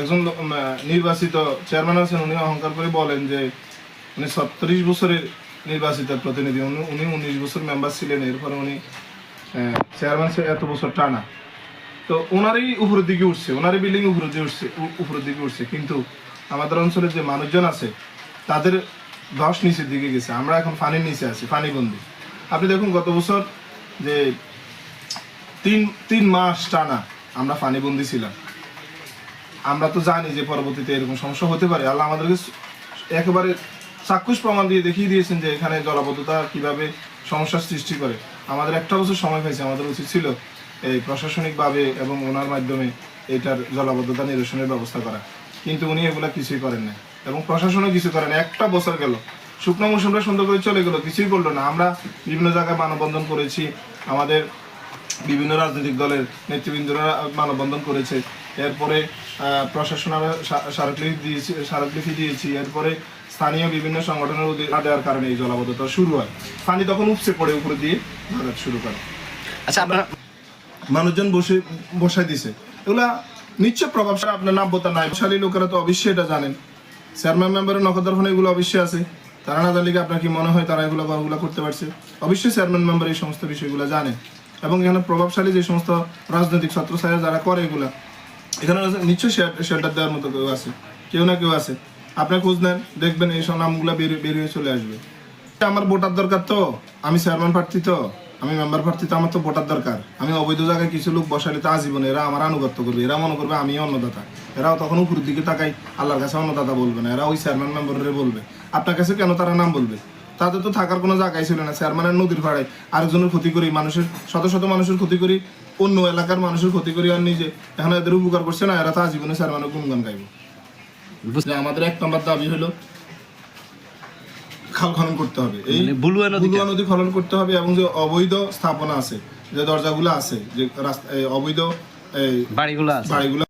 একজন নির্বাচিত চেয়ারম্যান আছেন, উনি অহংকার করে বলেন যে উনি ছত্রিশ বছরের নির্বাচিত প্রতিনিধি, উনি উনি উনিশ বছর মেম্বার ছিলেন, এরপরে উনি চেয়ারম্যান এত বছর টানা। তো ওনারই উপরের দিকে উঠছে ওনারই বিল্ডিং উপরের দিকে উঠছে উপরের দিকে উঠছে। কিন্তু আমাদের অঞ্চলের যে মানুষজন আছে, তাদের ধস নিচের দিকে গেছে। আমরা এখন ফানির নিচে আছি, ফানিবন্দি। আপনি দেখুন, গত বছর যে তিন তিন মাস টানা আমরা ফানিবন্দি ছিলাম। আমরা তো জানি যে পরবর্তীতে এরকম সমস্যা হতে পারে। আল্লাহ আমাদেরকে একেবারে চাক্ষুষ প্রমাণ দিয়ে দেখিয়ে দিয়েছেন যে এখানে জলাবদ্ধতা কীভাবে সমস্যার সৃষ্টি করে। আমাদের একটা বছর সময় পাইছে আমাদের উচিত ছিল এই প্রশাসনিকভাবে এবং ওনার মাধ্যমে এটার জলাবদ্ধতা নিরসনের ব্যবস্থা করা। কিন্তু উনি এগুলা কিছুই করেন না এবং প্রশাসনও কিছু করেন। একটা বছর গেল, শুকনো মৌসুমটা সুন্দর করে চলে গেল, কিছুই করল না। আমরা বিভিন্ন জায়গায় মানববন্ধন করেছি, আমাদের বিভিন্ন রাজনৈতিক দলের নেতৃবৃন্দরা মানববন্ধন করেছে। এরপরে প্রশাসন আমরা স্মারকলিপি দিয়েছি স্মারকলিপি দিয়েছি। এরপরে স্থানীয় বিভিন্ন সংগঠনের উদ্যোগ দেওয়ার কারণে এই জলাবদ্ধতা শুরু হয়। পানি তখন উপচে পড়ে উপরে দিয়ে ভাগাত শুরু করে। আচ্ছা আপনারা মানুষজন বসে বসাই দিছে। এগুলা নিশ্চয় প্রভাবশালী আপনার নাব্যতা নাই। শালী লোকেরা তো অবশ্যই এটা জানেন। চেয়ারম্যান মেম্বারের নকদার ফোনে এগুলো অবশ্যই আছে। তারা না জানলে কি আপনার কি মনে হয় তারা এগুলো ওগুলো করতে পারছে? অবশ্যই চেয়ারম্যান মেম্বার এই সমস্ত বিষয়গুলো জানে। এবং এখানে প্রভাবশালী যে সমস্ত রাজনৈতিক ছত্রছায়া যারা করে এগুলা, এখানে নিশ্চয়ই শেল্টার দেওয়ার মতো কেউ আছে। কেউ না কেউ আছে। আপনি খোঁজ নেন, দেখবেন এই সব নামগুলো বেরিয়ে বেরিয়ে চলে আসবে। আমার ভোটার দরকার তো, আমি চেয়ারম্যান প্রার্থী তো, আমি মেম্বার প্রার্থী তো, আমার তো ভোটার দরকার। আমি অবৈধ জায়গায় কিছু লোক বসালে তো আজীবন এরা আমার আনুগত্য করবে, এরা মনে করবে আমি অন্নদাতা। এরাও তখন উপরের দিকে তাকাই আল্লাহর কাছে অন্নদাতা বলবে না এরা ওই চেয়ারম্যান মেম্বারের বলবে। আপনার কাছে কেন তারা নাম বলবে? তাদের তো থাকার কোনো জায়গায় ছিল না চেয়ারম্যানের নদীর ভাড়ায় আরেকজনের ক্ষতি করি মানুষের শত শত মানুষের ক্ষতি করি অন্য এলাকার মানুষের ক্ষতি করি আর নিজে। এখন এদের উপকার করছে না এরা তো আজীবনে চেয়ারম্যানের গুণগান গাইব। আমাদের এক নম্বর দাবি হলো খাল খনন করতে হবে। এই মানে বুলুয়া নদী খনন করতে হবে এবং যে অবৈধ স্থাপনা আছে যে দরজাগুলো আছে যে রাস্তা অবৈধ বাড়িগুলো বাড়িগুলো